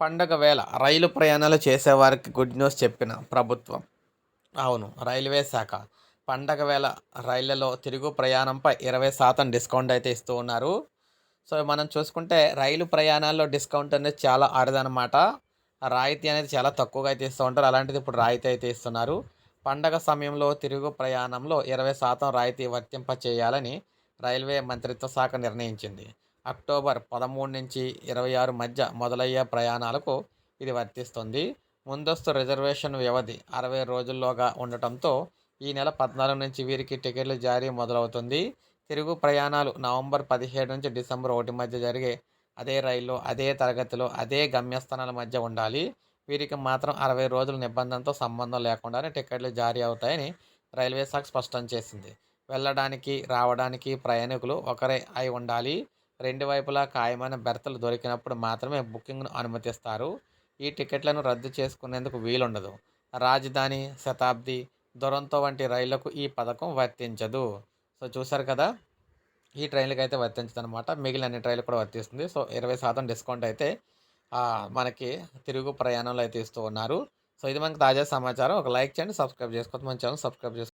పండగ వేళ రైలు ప్రయాణాలు చేసేవారికి గుడ్ న్యూస్ చెప్పిన ప్రభుత్వం. అవును రైల్వే శాఖ పండగ వేళ రైళ్ళలో తిరుగు ప్రయాణంపై ఇరవై శాతం డిస్కౌంట్ అయితే ఇస్తూ ఉన్నారు. సో మనం చూసుకుంటే రైలు ప్రయాణాల్లో డిస్కౌంట్ అనేది చాలా అరుదనమాట రాయితీ అనేది చాలా తక్కువగా అయితే ఇస్తూ ఉంటారు. అలాంటిది ఇప్పుడు రాయితీ అయితే ఇస్తున్నారు. పండగ సమయంలో తిరుగు ప్రయాణంలో ఇరవై శాతం రాయితీ వర్తింప చేయాలని రైల్వే మంత్రిత్వ శాఖ నిర్ణయించింది. అక్టోబర్ పదమూడు నుంచి ఇరవై ఆరు మధ్య మొదలయ్యే ప్రయాణాలకు ఇది వర్తిస్తుంది. ముందస్తు రిజర్వేషన్ వ్యవధి అరవై రోజుల్లోగా ఉండటంతో ఈ నెల పద్నాలుగు నుంచి వీరికి టికెట్లు జారీ మొదలవుతుంది. తిరుగు ప్రయాణాలు నవంబర్ పదిహేడు నుంచి డిసెంబర్ ఒకటి మధ్య జరిగే అదే రైల్లో అదే తరగతిలో అదే గమ్యస్థానాల మధ్య ఉండాలి. వీరికి మాత్రం అరవై రోజుల నిబంధనతో సంబంధం లేకుండానే టికెట్లు జారీ అవుతాయని రైల్వే శాఖ స్పష్టం చేసింది. వెళ్ళడానికి రావడానికి ప్రయాణికులు ఒకరే అయి ఉండాలి. రెండు వైపులా ఖాయమైన బెర్తలు దొరికినప్పుడు మాత్రమే బుకింగ్ను అనుమతిస్తారు. ఈ టికెట్లను రద్దు చేసుకునేందుకు వీలుండదు. రాజధాని శతాబ్ది దురంతో వంటి రైళ్ళకు ఈ పథకం వర్తించదు. సో చూసారు కదా? ఈ ట్రైన్లకు అయితే వర్తించదు అనమాట మిగిలిన అన్ని ట్రైన్లు కూడా వర్తిస్తుంది. సో ఇరవై శాతం డిస్కౌంట్ అయితే మనకి తిరుగు ప్రయాణంలో అయితే ఇస్తూ ఉన్నారు. సో ఇది మనకి తాజా సమాచారం. ఒక లైక్ చేయండి సబ్స్క్రైబ్ చేసుకోవచ్చు మన ఛానల్ సబ్స్క్రైబ్ చేసుకోండి